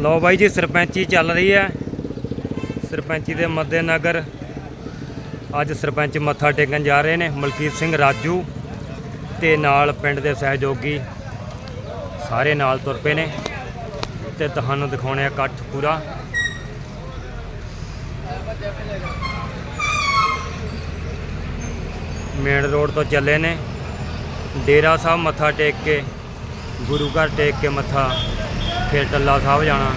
ਲਓ ਬਾਈ ਜੀ, ਸਰਪੰਚੀ ਚੱਲ ਰਹੀ ਹੈ। ਸਰਪੰਚੀ ਦੇ ਮੱਦੇਨਗਰ ਅੱਜ ਸਰਪੰਚ ਮੱਥਾ ਟੇਕਣ ਜਾ ਰਹੇ ਨੇ, ਮਲਕੀਤ ਸਿੰਘ ਰਾਜੂ ਤੇ ਨਾਲ ਪਿੰਡ ਦੇ ਸਹਿਯੋਗੀ ਸਾਰੇ ਨਾਲ ਤੁਰ ਪਏ ਨੇ ਤੇ ਤੁਹਾਨੂੰ ਦਿਖਾਉਣੇ ਆ ਇਕੱਠ ਪੂਰਾ। ਮੇਨ ਰੋਡ ਤੋਂ ਚੱਲੇ ਨੇ। ਡੇਰਾ ਸਾਹਿਬ ਮੱਥਾ ਟੇਕ ਕੇ, ਗੁਰੂ ਘਰ ਟੇਕ ਕੇ ਮੱਥਾ ਫਿਰ ਟੱਲਾ ਸਾਹਿਬ ਜਾਣਾ।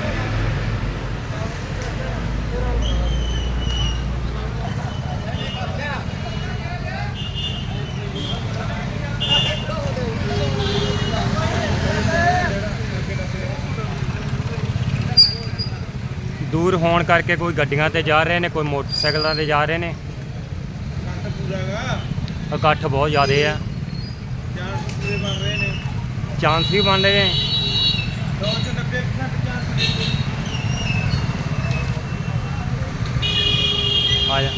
ਦੂਰ ਹੋਣ ਕਰਕੇ ਕੋਈ ਗੱਡੀਆਂ ਤੇ ਜਾ ਰਹੇ ਨੇ ਕੋਈ ਮੋਟਰਸਾਈਕਲਾਂ ਤੇ ਜਾ ਰਹੇ ਨੇ। ਇਕੱਠ ਬਹੁਤ ਜ਼ਿਆਦੇ ਆ। ਚਾਂਸ ਵੀ ਬਣ ਰਹੇ ਨੇ। ਆ ਜਾ।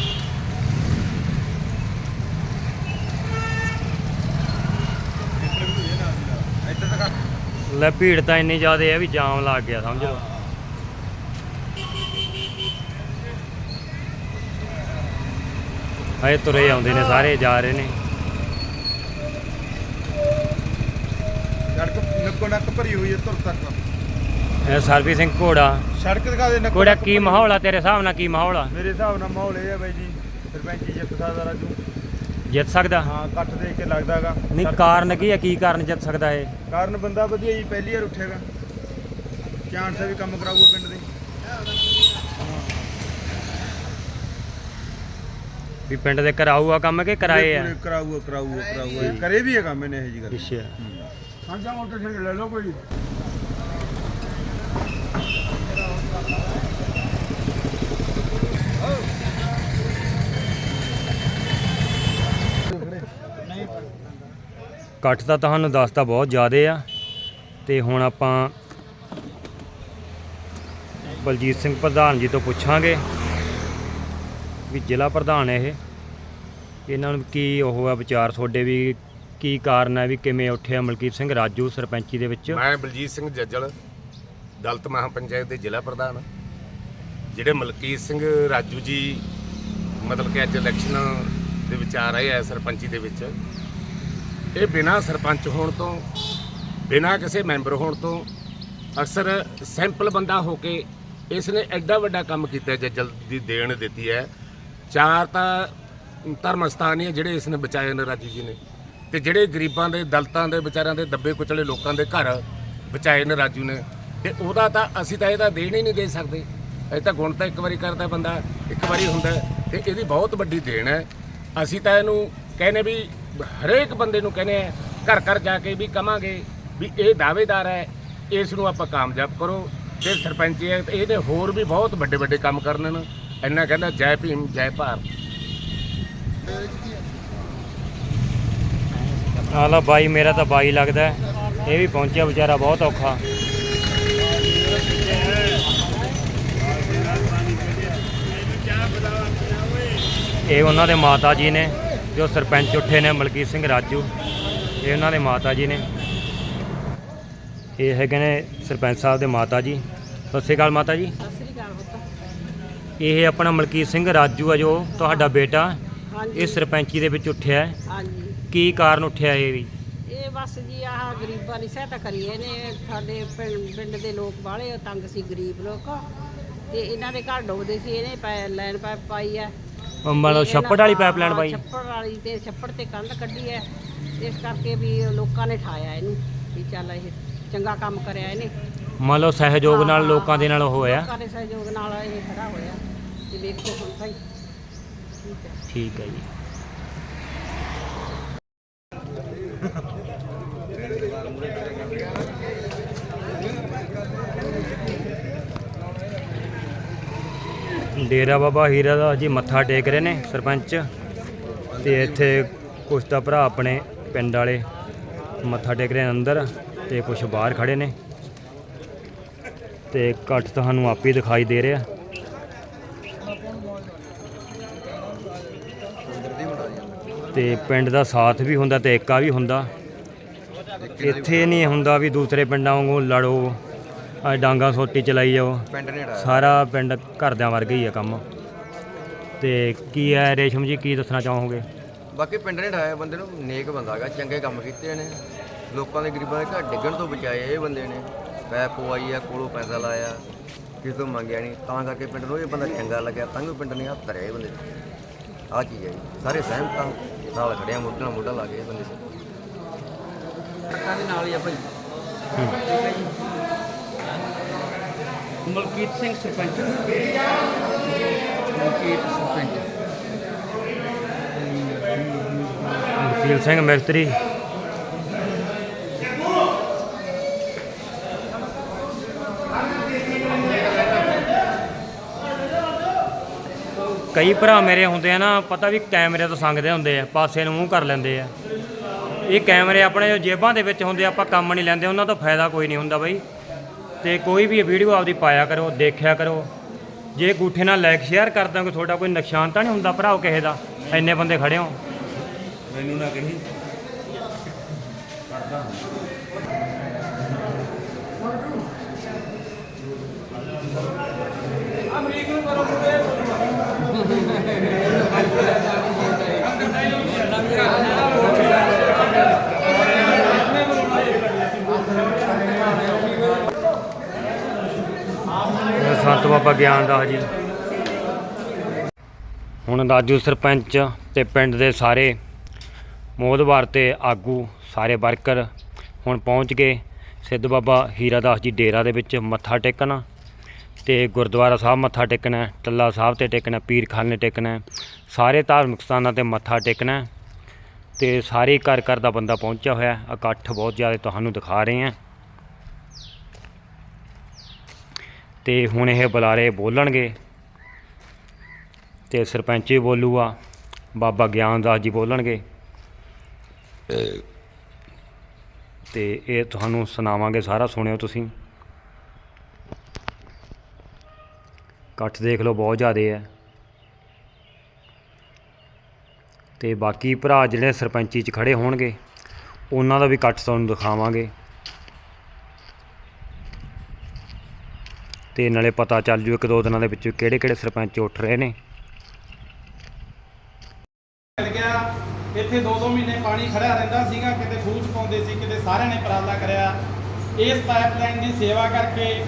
ਲੈ ਭੀੜ ਤਾਂ ਇੰਨੀ ਜ਼ਿਆਦੇ ਆ ਵੀ ਜਾਮ ਲੱਗ ਗਿਆ, ਸਮਝ। ਲਓ ਹਏ ਤੁਰੇ ਆਉਂਦੇ ਨੇ ਸਾਰੇ, ਜਾ ਰਹੇ ਨੇ। ਸੜਕ ਨੱਕੋ ਨੱਕ ਭਰੀ ਹੋਈ ਹੈ ਤੁਰ ਤੱਕ। ਇਹ ਸਰਵਿਸਿੰਗ ਘੋੜਾ। ਸੜਕ ਦਿਖਾ ਦੇ ਨੱਕੋ ਘੋੜਾ ਕੀ ਮਾਹੌਲ ਆ ਤੇਰੇ ਹਿਸਾਬ ਨਾਲ ਕੀ ਮਾਹੌਲ ਆ? ਮੇਰੇ ਹਿਸਾਬ ਨਾਲ ਮਾਹੌਲ ਇਹ ਹੈ ਬਾਈ ਜੀ ਸਰਪੰਚੀ ਜਿੱਤ ਸਕਦਾ ਰਾਜੂ। ਜਿੱਤ ਸਕਦਾ? ਹਾਂ ਇਕੱਠ ਦੇਖ ਕੇ ਲੱਗਦਾਗਾ ਨਹੀਂ ਕਾਰਨ ਕੀ ਆ? ਕੀ ਕਾਰਨ ਜਿੱਤ ਸਕਦਾ ਇਹ? ਕਾਰਨ ਬੰਦਾ ਵਧੀਆ ਜੀ ਪਹਿਲੀ ਵਾਰ ਉੱਠੇਗਾ। ਚਾਂਸ ਵੀ ਕੰਮ ਕਰਾਊਗਾ ਪਿੰਡ ਦੇ। ਵੀ ਪਿੰਡ ਦੇ ਕਰਾਊਗਾ ਕੰਮ ਕਿ ਕਰਾਏ ਆ? ਕਰਾਊਗਾ ਕਰਾਊਗਾ ਕਰਾਊਗਾ। ਕਰੇ ਵੀ ਹੈ ਕੰਮ ਇਹਨੇ ਇਹ ਜੀ ਗੱਲ। ਅੱਛਾ। ਸਾਂਝਾ ਮੋਟਰਸਾਈਕਲ ਲੈ ਲਓ ਕੋਈ। ਇਕੱਠ ਤਾਂ ਤੁਹਾਨੂੰ ਦੱਸਦਾ ਬਹੁਤ ਜ਼ਿਆਦੇ ਆ ਤੇ ਹੁਣ ਆਪਾਂ ਬਲਜੀਤ ਸਿੰਘ ਪ੍ਰਧਾਨ ਜੀ ਤੋਂ ਪੁੱਛਾਂਗੇ ਵੀ ਜ਼ਿਲ੍ਹਾ ਪ੍ਰਧਾਨ ਇਹ, ਇਹਨਾਂ ਨੂੰ ਕੀ ਉਹ ਆ ਵਿਚਾਰ ਤੁਹਾਡੇ ਵੀ ਕੀ ਕਾਰਨ ਹੈ ਵੀ ਕਿਵੇਂ ਉੱਠਿਆ ਮਲਕੀਤ ਸਿੰਘ ਰਾਜੂ ਸਰਪੰਚੀ ਦੇ ਵਿੱਚ? ਮੈਂ ਬਲਜੀਤ ਸਿੰਘ ਜੱਜਲ। ਦਲਤ ਮਹਾਪੰਚਾਇਤ ਦੇ ਜ਼ਿਲ੍ਹਾ ਪ੍ਰਧਾਨ, ਜਿਹੜੇ ਮਲਕੀਤ ਸਿੰਘ ਰਾਜੂ ਜੀ, ਮਤਲਬ ਕਿ ਅੱਜ ਇਲੈਕਸ਼ਨ ਦੇ ਵਿੱਚ ਆ ਰਹੇ ਆ ਸਰਪੰਚੀ ਦੇ ਵਿੱਚ, ਇਹ ਬਿਨਾਂ ਸਰਪੰਚ ਹੋਣ ਤੋਂ, ਬਿਨਾਂ ਕਿਸੇ ਮੈਂਬਰ ਹੋਣ ਤੋਂ ਅਕਸਰ ਸਿੰਪਲ ਬੰਦਾ ਹੋ ਕੇ ਇਸ ਨੇ ਐਡਾ ਵੱਡਾ ਕੰਮ ਕੀਤਾ ਜੇ ਜਲਦੀ ਦੇਣ ਦਿੱਤੀ ਹੈ। ਚਾਰ ਤਾਂ ਧਰਮ ਸਥਾਨ ਹੀ ਹੈ ਜਿਹੜੇ ਇਸ ਨੇ ਬਚਾਏ ਨੇ ਰਾਜੂ ਜੀ ਨੇ। ਤੇ ਜਿਹੜੇ ਗਰੀਬਾਂ ਦੇ, ਦਲਤਾਂ ਦੇ, ਵਿਚਾਰਿਆਂ ਦੇ, ਦੱਬੇ ਕੁਚਲੇ ਲੋਕਾਂ ਦੇ ਘਰ ਬਚਾਏ ਨੇ ਰਾਜੂ ਨੇ। ਤੇ ਉਹਦਾ ਤਾਂ ਅਸੀਂ ਤਾਂ ਇਹਦਾ ਦੇਣ ਹੀ ਨਹੀਂ ਦੇ ਸਕਦੇ। ਇਹ ਤਾਂ ਗੁਣ ਤਾਂ ਇੱਕ ਵਾਰੀ ਕਰਦਾ ਬੰਦਾ, ਇੱਕ ਵਾਰੀ ਹੁੰਦਾ ਹੈ ਤੇ ਇਹਦੀ ਬਹੁਤ ਵੱਡੀ ਦੇਣ ਹੈ। ਅਸੀਂ ਤਾਂ ਇਹਨੂੰ ਕਹਿੰਦੇ ਵੀ ਹਰੇਕ ਬੰਦੇ ਨੂੰ ਕਹਿੰਦੇ ਆ ਘਰ ਘਰ ਜਾ ਕੇ ਵੀ ਕਵਾਂਗੇ ਵੀ ਇਹ ਦਾਅਵੇਦਾਰ ਹੈ, ਇਸ ਨੂੰ ਆਪਾਂ ਕਾਮਯਾਬ ਕਰੋ। ਤੇ ਸਰਪੰਚੀ ਹੈ ਇਹਦੇ ਹੋਰ ਵੀ ਬਹੁਤ ਵੱਡੇ ਵੱਡੇ ਕੰਮ ਕਰਨੇ ਨੇ ਇੰਨਾ ਕਹਿੰਦਾ, ਜੈ ਭੀਮ, ਜੈ ਭਾਰਤ। ਆਹ ਲਾ ਬਾਈ, ਮੇਰਾ ਤਾਂ ਬਾਈ ਲੱਗਦਾ ਇਹ ਵੀ ਪਹੁੰਚਿਆ ਵਿਚਾਰਾ, ਬਹੁਤ ਔਖਾ। ਇਹ ਉਹਨਾਂ ਦੇ ਮਾਤਾ ਜੀ ਨੇ ਜੋ ਸਰਪੰਚ ਉੱਠੇ ਨੇ ਮਲਕੀਤ ਸਿੰਘ ਰਾਜੂ ਇਹ ਉਹਨਾਂ ਦੇ ਮਾਤਾ ਜੀ ਨੇ। ਇਹ ਹੈਗੇ ਨੇ ਸਰਪੰਚ ਸਾਹਿਬ ਦੇ ਮਾਤਾ ਜੀ। ਸਤਿ ਸ਼੍ਰੀ ਅਕਾਲ ਮਾਤਾ ਜੀ। ਸਤਿ ਸ੍ਰੀ ਅਕਾਲ ਪੁੱਤ। ਇਹ ਆਪਣਾ ਮਲਕੀਤ ਸਿੰਘ ਰਾਜੂ ਆ ਜੋ ਤੁਹਾਡਾ ਬੇਟਾ ਇਹ ਸਰਪੰਚੀ ਦੇ ਵਿੱਚ ਉੱਠਿਆ ਹੈ। ਹਾਂਜੀ। ਕੀ ਕਾਰਨ ਉੱਠਿਆ ਇਹ ਵੀ? ਇਹ ਬਸ ਜੀ ਆਹ ਗਰੀਬਾਂ ਦੀ ਸਹਾਇਤਾ ਕਰੀਏ ਨੇ। ਸਾਡੇ ਪਿੰਡ ਦੇ ਲੋਕ ਬਾਹਲੇ ਤੰਗ ਸੀ ਗਰੀਬ ਲੋਕ। ਤੇ ਇਹਨਾਂ ਦੇ ਘਰ ਡੁੱਬਦੇ ਸੀ ਇਹਨੇ ਪਾਈਪ ਪਾਈ ਆ ਉਹ ਮਤਲਬ ਛੱਪੜ ਵਾਲੀ ਪਾਈਪਲਾਈਨ ਪਾਈ ਛੱਪੜ ਵਾਲੀ ਤੇ ਛੱਪੜ ਤੇ ਕੰਧ ਕੱਢੀ ਹੈ ਇਸ ਕਰਕੇ ਵੀ ਲੋਕਾਂ ਨੇ ਠਾਇਆ ਇਹਨੂੰ ਵੀ ਚੱਲ ਇਹ ਚੰਗਾ ਕੰਮ ਕਰਿਆ ਇਹਨੇ। ਮੰਨ ਲਓ ਸਹਿਯੋਗ ਨਾਲ ਲੋਕਾਂ ਦੇ ਨਾਲ ਹੋਇਆ। ਲੋਕਾਂ ਦੇ ਸਹਿਯੋਗ ਨਾਲ ਇਹ ਖੜਾ ਹੋਇਆ। ਤੇ ਵੇਖੋ ਹੁਣ ਭਾਈ। ਠੀਕ ਹੈ ਠੀਕ ਹੈ ਜੀ। ਡੇਰਾ ਬਾਬਾ ਹੀਰਾ ਦਾ ਜੀ ਮੱਥਾ ਟੇਕ ਰਹੇ ਨੇ ਸਰਪੰਚ। ਤੇ ਇੱਥੇ ਕੁਛ ਤਾਂ ਭਰਾ ਆਪਣੇ ਪਿੰਡ ਵਾਲੇ ਮੱਥਾ ਟੇਕ ਰਹੇ ਨੇ ਅੰਦਰ ਤੇ ਕੁਛ ਬਾਹਰ ਖੜੇ ਨੇ। ਤੇ ਇਕੱਠ ਤੁਹਾਨੂੰ ਆਪੇ ਦਿਖਾਈ ਦੇ ਰਿਹਾ। ਤੇ ਪਿੰਡ ਦਾ ਸਾਥ ਵੀ ਹੁੰਦਾ ਤੇ ਏਕਾ ਵੀ ਹੁੰਦਾ। ਇੱਥੇ ਨਹੀਂ ਹੁੰਦਾ ਵੀ ਦੂਸਰੇ ਪਿੰਡਾਂ ਵਾਂਗੂ ਲੜੋ। ਆ ਡਾਂਗਾ ਸੋਟੀ ਚਲਾਈ ਜਾਓ। ਪਿੰਡ ਨੇ ਢਾਇਆ ਸਾਰਾ ਪਿੰਡ ਘਰਦਿਆਂ ਵਰਗਾ ਹੀ ਆ ਕੰਮ। ਤੇ ਕੀ ਹੈ ਰੇਸ਼ਮ ਜੀ ਕੀ ਦੱਸਣਾ ਚਾਹੋਗੇ? ਬਾਕੀ ਪਿੰਡ ਨੇ ਢਾਇਆ ਬੰਦੇ ਨੂੰ ਨੇਕ ਬੰਦਾ ਹੈਗਾ ਚੰਗੇ ਕੰਮ ਕੀਤੇ ਨੇ। ਲੋਕਾਂ ਦੇ ਗਰੀਬਾਂ ਦੇ ਘਰ ਡਿੱਗਣ ਤੋਂ ਬਚਾਏ ਇਹ ਬੰਦੇ ਨੇ। ਪੈ ਪਵਾਈ ਆ ਕੋਲੋਂ ਪੈਸਾ ਲਾਇਆ ਕਿਸੇ ਤੋਂ ਮੰਗਿਆ ਨਹੀਂ। ਤਾਂ ਕਰਕੇ ਪਿੰਡ ਨੂੰ ਇਹ ਬੰਦਾ ਚੰਗਾ ਲੱਗਿਆ ਤਾਂ ਵੀ ਪਿੰਡ ਨੇ ਹੱਥ ਧਰਿਆ ਇਹ ਬੰਦੇ ਆ ਚੀਜ਼ ਹੈ ਜੀ। ਸਾਰੇ ਸਹਿਮਤ ਆ ਨਾਲ ਖੜਿਆ ਮੋਢੇ ਨਾਲ ਮੋਢਾ ਲਾ ਕੇ ਇਹ ਬੰਦੇ ਟੱਕਾਂ ਦੇ ਨਾਲ ਹੀ ਆ ਭਾਈ। ਮਲਕੀਤ ਸਿੰਘ ਸਰਪੰਚ। ਮਲਕੀਤ ਸਰਪੰਚ। ਵਕੀਲ ਸਿੰਘ ਮਿਸਤਰੀ। ਕਈ ਭਰਾ ਮੇਰੇ ਹੁੰਦੇ ਆ ਨਾ, ਪਤਾ ਵੀ ਕੈਮਰੇ ਤੋਂ ਸੰਗਦੇ ਹੁੰਦੇ ਆ, ਪਾਸੇ ਨੂੰ ਮੂੰਹ ਕਰ ਲੈਂਦੇ ਆ। ਇਹ ਕੈਮਰੇ ਆਪਣੇ ਜੇਬਾਂ ਦੇ ਵਿੱਚ ਹੁੰਦੇ ਆਪਾਂ ਕੰਮ ਨਹੀਂ ਲੈਂਦੇ, ਉਹਨਾਂ ਤੋਂ ਫਾਇਦਾ ਕੋਈ ਨਹੀਂ ਹੁੰਦਾ ਬਈ। ਤੇ ਕੋਈ ਵੀ ਵੀਡੀਓ ਆਪਦੀ ਪਾਇਆ ਕਰੋ ਦੇਖਿਆ ਕਰੋ। ਜੇ ਗੂਠੇ ਨਾਲ ਲਾਈਕ ਸ਼ੇਅਰ ਕਰ ਦਾਂਗੇ ਤੁਹਾਡਾ ਕੋਈ ਨੁਕਸਾਨ ਤਾਂ ਨਹੀਂ ਹੁੰਦਾ ਭਰਾਓ ਕਿਸੇ ਦਾ? ਇੰਨੇ ਬੰਦੇ ਖੜੇ ਹੋ। ਮੈਨੂੰ ਨਾ ਕਹੀ। ਇਹ ਸੰਤ ਬਾਬਾ ਗਿਆਨ ਗਿਆਨਦਾਸ ਜੀ ਹੁਣ ਰਾਜੂ ਸਰਪੰਚ ਤੇ ਪਿੰਡ ਦੇ ਸਾਰੇ ਮੋਦਵਾਰ ਤੇ ਆਗੂ ਸਾਰੇ ਵਰਕਰ ਹੁਣ ਪਹੁੰਚ ਗਏ। ਸਿੱਧ ਬਾਬਾ ਹੀਰਾ ਦਾਸ ਜੀ ਡੇਰਾ ਦੇ ਵਿੱਚ ਮੱਥਾ ਟੇਕਣਾ ਤੇ ਗੁਰਦੁਆਰਾ ਸਾਹਿਬ ਮੱਥਾ ਟੇਕਣਾ ਟੱਲਾ ਸਾਹਿਬ ਤੇ ਟੇਕਣਾ ਹੈ, ਪੀਰਖਾਨੇ ਟੇਕਣਾ ਸਾਰੇ ਧਾਰਮਿਕ ਸਥਾਨਾਂ ਤੇ ਮੱਥਾ ਟੇਕਣਾ ਹੈ ਤੇ ਸਾਰੇ ਘਰ ਘਰ ਦਾ ਬੰਦਾ ਪਹੁੰਚਿਆ ਹੋਇਆ। ਇਕੱਠ ਬਹੁਤ ਜ਼ਿਆਦਾ ਤੁਹਾਨੂੰ ਦਿਖਾ ਰਹੇ ਹਾਂ। ਤੇ ਹੁਣ ਇਹ ਬੁਲਾਰੇ ਬੋਲਣਗੇ ਤੇ ਸਰਪੰਚ ਵੀ ਬੋਲੂਗਾ ਬਾਬਾ ਗਿਆਨਦਾਸ ਜੀ ਬੋਲਣਗੇ। ਤੇ ਇਹ ਤੁਹਾਨੂੰ ਸੁਣਾਵਾਂਗੇ ਸਾਰਾ ਸੁਣਿਓ ਤੁਸੀਂ। ਇਕੱਠ ਦੇਖ ਲਓ ਬਹੁਤ ਜ਼ਿਆਦੇ ਹੈ। ਤੇ ਬਾਕੀ ਭਰਾ ਜਿਹੜੇ ਸਰਪੰਚੀ 'ਚ ਖੜੇ ਹੋਣਗੇ ਉਹਨਾਂ ਦਾ ਵੀ ਇਕੱਠ ਤੁਹਾਨੂੰ ਦਿਖਾਵਾਂਗੇ। ਤੇ ਨਾਲੇ ਪਤਾ ਚੱਲ ਜੂ ਇੱਕ ਦੋ ਦਿਨਾਂ ਦੇ ਵਿੱਚ ਕਿਹੜੇ ਕਿਹੜੇ ਸਰਪੰਚ ਉੱਠ ਰਹੇ ਨੇ। ਮਿਲ ਗਿਆ। ਇੱਥੇ 2-2 ਮਹੀਨੇ ਪਾਣੀ ਖੜਿਆ ਰਹਿੰਦਾ ਸੀਗਾ, ਕਿਤੇ ਖੂਹ ਚ ਪਾਉਂਦੇ ਸੀ, ਕਿਤੇ ਸਾਰਿਆਂ ਨੇ ਉਪਰਾਲਾ ਕਰਿਆ। ਇਸ ਪਾਈਪਲਾਈਨ ਦੀ ਸੇਵਾ ਕਰਕੇ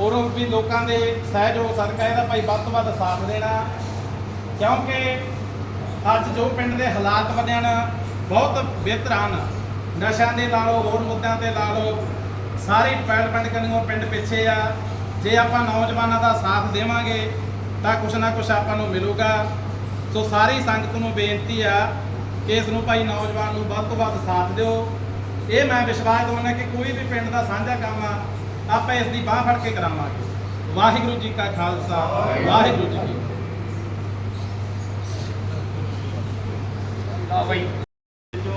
ਔਰ ਵੀ ਲੋਕਾਂ ਦੇ ਸਹਿਯੋਗ ਸਦਕਾ ਇਹਦਾ ਭਾਈ ਵੱਧ ਤੋਂ ਵੱਧ ਸਾਥ ਦੇਣਾ। ਕਿਉਂਕਿ ਅੱਜ ਜੋ ਪਿੰਡ ਦੇ ਹਾਲਾਤ ਬਣਿਆ ਨਾ ਬਹੁਤ ਬਿਹਤਰ ਹਨ ਨਸ਼ਿਆਂ ਦੇ ਲਾ ਲਓ, ਹੋਰ ਮੁੱਦਿਆਂ ਤੇ ਲਾ ਲਓ। ਸਾਰੀ ਪਿੰਡ ਕਰਨੀਓ ਪਿੰਡ ਪਿੱਛੇ ਆ। ਜੇ ਆਪਾਂ ਨੌਜਵਾਨਾਂ ਦਾ ਸਾਥ ਦੇਵਾਂਗੇ, ਤਾਂ ਕੁਛ ਨਾ ਕੁਛ ਆਪਾਂ ਨੂੰ ਮਿਲੂਗਾ। ਸੋ ਸਾਰੀ ਸੰਗਤ ਨੂੰ ਬੇਨਤੀ ਆ ਕਿ ਇਸ ਨੂੰ ਭਾਈ ਨੌਜਵਾਨ ਨੂੰ ਵੱਧ ਤੋਂ ਵੱਧ ਸਾਥ ਦਿਓ। ਇਹ ਮੈਂ ਵਿਸ਼ਵਾਸ ਦਵਾਉਣਾ ਕਿ ਕੋਈ ਵੀ ਪਿੰਡ ਦਾ ਸਾਂਝਾ ਕੰਮ ਆ, ਆਪਾਂ ਇਸ ਦੀ ਬਾਹ ਫੜ ਕੇ ਕਰਾਵਾਂਗੇ। ਵਾਹਿਗੁਰੂ ਜੀ ਕਾ ਖਾਲਸਾ, ਵਾਹਿਗੁਰੂ ਜੀ ਕੀ ਫਤਿਹ। ਜੋ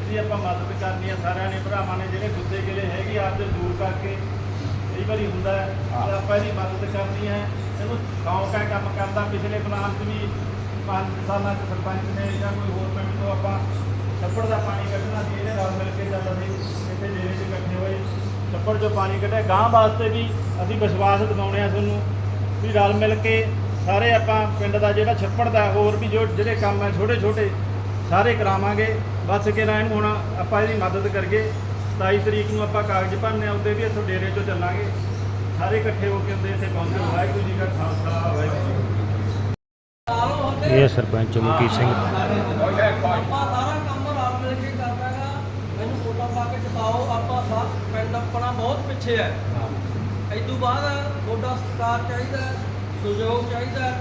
ਇਹਦੀ ਆਪਾਂ ਮਦਦ ਕਰਨੀ ਆ ਸਾਰਿਆਂ ਨੇ, ਭਰਾਵਾਂ ਨੇ ਜਿਹੜੇ ਗੁੱਸੇ ਗਿਲੇ ਹੈਗੇ ਆਪਦੇ ਦੂਰ ਕਰਕੇ ਵਾਰੀ ਹੁੰਦਾ ਹੈ ਤੇ ਆਪਾਂ ਇਹਦੀ ਮਦਦ ਕਰਨੀ ਹੈ। ਇਹਨੂੰ ਸ਼ੌਂਕ ਹੈ ਕੰਮ ਕਰਦਾ ਪਿਛਲੇ ਪਲਾਨ 'ਚ ਵੀ ਪੰਜ ਸਾਲਾਂ 'ਚ ਸਰਪੰਚ ਨੇ ਜਾਂ ਕੋਈ ਹੋਰ ਪਿੰਡ ਤੋਂ ਆਪਾਂ ਛੱਪੜ ਦਾ ਪਾਣੀ ਕੱਢਣਾ ਸੀ ਇਹਦੇ ਨਾਲ ਮਿਲ ਕੇ ਚੱਲਦਾ ਸੀ ਇੱਥੇ ਡੇਰੇ 'ਚ ਇਕੱਠੇ ਹੋਏ ਛੱਪੜ 'ਚੋਂ ਪਾਣੀ ਕੱਢਿਆ। ਗਾਂ ਵਾਸਤੇ ਵੀ ਅਸੀਂ ਵਿਸ਼ਵਾਸ ਦਿਵਾਉਣੇ ਆ ਤੁਹਾਨੂੰ ਵੀ ਰਲ ਮਿਲ ਕੇ ਸਾਰੇ ਆਪਾਂ ਪਿੰਡ ਦਾ ਜਿਹੜਾ ਛੱਪੜ ਦਾ ਹੋਰ ਵੀ ਜੋ ਜਿਹੜੇ ਕੰਮ ਹੈ ਛੋਟੇ ਛੋਟੇ ਸਾਰੇ ਕਰਾਵਾਂਗੇ। ਬਸ ਕੇ ਨਾ ਇਹਨੂੰ ਹੁਣ ਆਪਾਂ ਇਹਦੀ ਮਦਦ ਕਰਗੇ 27 ਤਰੀਕ ਨੂੰ ਆਪਾਂ ਕਾਗਜ਼ ਭਰਨੇ ਆ ਉੱਤੇ ਵੀ ਇੱਥੋਂ ਡੇਰੇ 'ਚੋਂ ਚੱਲਾਂਗੇ। ਸਾਰੇ ਇਕੱਠੇ ਹੋ ਕੇ ਉੱਤੇ ਇੱਥੇ ਪਹੁੰਚੋ। ਵਾਹਿਗੁਰੂ ਜੀ ਕਾ ਖਾਲਸਾ ਵਾਹਿਗੁਰੂ ਜੀ। ਇਹ ਸਰਪੰਚ ਮਲਕੀਤ ਸਿੰਘ। ਆਪਾਂ ਸਾਰਾ ਕੰਮ ਰਲ ਮਿਲ ਕੇ ਕਰਦਾਗਾ। ਮੈਨੂੰ ਫੋਟੋ ਪਾ ਕੇ ਦਿਖਾਓ ਆਪਾਂ ਸਾਰ ਪਿੰਡ ਆਪਣਾ ਬਹੁਤ ਪਿੱਛੇ ਹੈ। ਇਦੋਂ ਬਾਅਦ ਤੁਹਾਡਾ ਸਤਿਕਾਰ ਚਾਹੀਦਾ ਸਹਿਯੋਗ ਚਾਹੀਦਾ।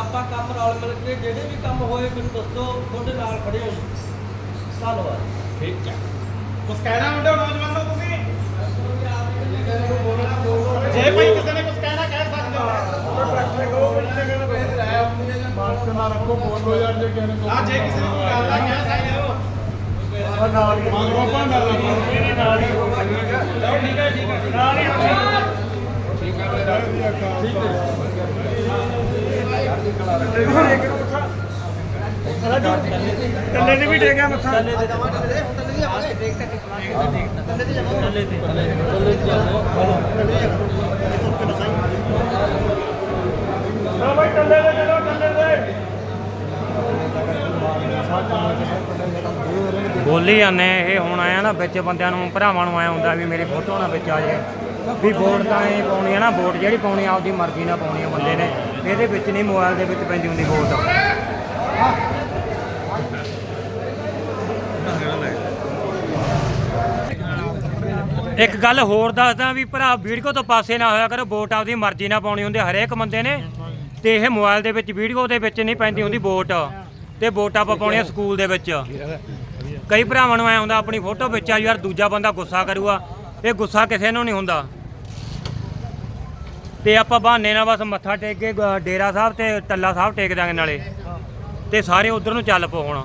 ਆਪਾਂ ਕੰਮ ਰਲ ਮਿਲ ਕੇ ਜਿਹੜੇ ਵੀ ਕੰਮ ਹੋਏ ਮੈਨੂੰ ਦੱਸੋ ਤੁਹਾਡੇ ਨਾਲ ਖੜੇ ਹਾਂ ਧੰਨਵਾਦ। ਠੀਕ ਹੈ। ਕੁਝ ਕਹਿਣਾ ਮੁੰਡਿਓ ਨੌਜਵਾਨੋ ਤੁਸੀਂ? ਜੇ ਭਾਈ ਕਿਸੇ ਨੇ ਕੁਝ ਕਹਿਣਾ ਕਹਿ ਸਕਦੇ ਹੋ। ਹਾਂ ਜੇ ਕਿਸੇ ਨੇ ਕੋਈ ਗੱਲ ਆ ਕਹਿ ਸਕਦੇ ਹੋ। ਨਾਲ ਹੀ ਆਪਾਂ ਨਾਲ ਹੀ ਨਾਲ ਹੀ ਚਲੋ ਠੀਕ ਹੈ ਠੀਕ ਹੈ। ਨਾਲ ਹੀ। ਠੀਕ ਹੈ। ਠੀਕ ਹੈ ਟੱਲੇ ਤੇ ਵੀ ਟੇਕਿਆ ਮੱਥਾ। ਤੇ ਤੇ। ਤੇ ਚਲੋ ਬੋਲੀ ਜਾਂਦੇ ਇਹ ਹੁਣ ਆਇਆ ਨਾ ਵਿੱਚ ਬੰਦਿਆਂ ਨੂੰ ਭਰਾਵਾਂ ਨੂੰ ਆਇਆ ਹੁੰਦਾ ਵੀ ਮੇਰੀ ਫੋਟੋ ਨਾ ਵਿੱਚ ਆ ਜੇ ਵੀ ਵੋਟ ਤਾਂ ਇਹ ਪਾਉਣੀ ਆ ਨਾ ਵੋਟ ਜਿਹੜੀ ਪਾਉਣੀ ਆ ਆਪਦੀ ਮਰਜ਼ੀ ਨਾਲ ਪਾਉਣੀ ਆ ਬੰਦੇ ਨੇ। ਇਹਦੇ ਵਿੱਚ ਨਹੀਂ ਮੋਬਾਈਲ ਦੇ ਵਿੱਚ ਪੈਂਦੀ ਹੁੰਦੀ ਵੋਟ। ਇੱਕ ਗੱਲ ਹੋਰ ਦੱਸਦਾ ਵੀ ਭਰਾ, ਵੀਡੀਓ ਤੋਂ ਪਾਸੇ ਨਾ ਹੋਇਆ ਕਰੋ, ਵੋਟ ਆਪਦੀ ਮਰਜ਼ੀ ਨਾਲ ਪਾਉਣੀ ਹੁੰਦੀ ਆ, ਹਰੇਕ ਬੰਦੇ ਨੇ। ਤੇ ਇਹ ਮੋਬਾਈਲ ਦੇ ਵਿੱਚ, ਵੀਡੀਓ ਦੇ ਵਿੱਚ ਨਹੀਂ ਪੈਂਦੀ ਹੁੰਦੀ ਵੋਟ। ਤੇ ਵੋਟ ਆਪਾਂ ਪਾਉਣੀਆਂ ਸਕੂਲ ਦੇ ਵਿੱਚ। ਕਈ ਭਰਾਵਾਂ ਨੂੰ ਐ ਹੁੰਦਾ, ਆਪਣੀ ਫੋਟੋ ਵਿੱਚ ਆ, ਯਾਰ ਦੂਜਾ ਬੰਦਾ ਗੁੱਸਾ ਕਰੂਗਾ। ਇਹ ਗੁੱਸਾ ਕਿਸੇ ਨੂੰ ਨਹੀਂ ਹੁੰਦਾ। ਤੇ ਆਪਾਂ ਬਹਾਨੇ ਨਾਲ ਬਸ ਮੱਥਾ ਟੇਕ ਕੇ, ਡੇਰਾ ਸਾਹਿਬ ਤੇ ਟੱਲਾ ਸਾਹਿਬ ਟੇਕ ਦਾਂਗੇ ਨਾਲੇ। ਤੇ ਸਾਰੇ ਉਧਰ ਨੂੰ ਚੱਲ ਪੋ ਹੁਣ।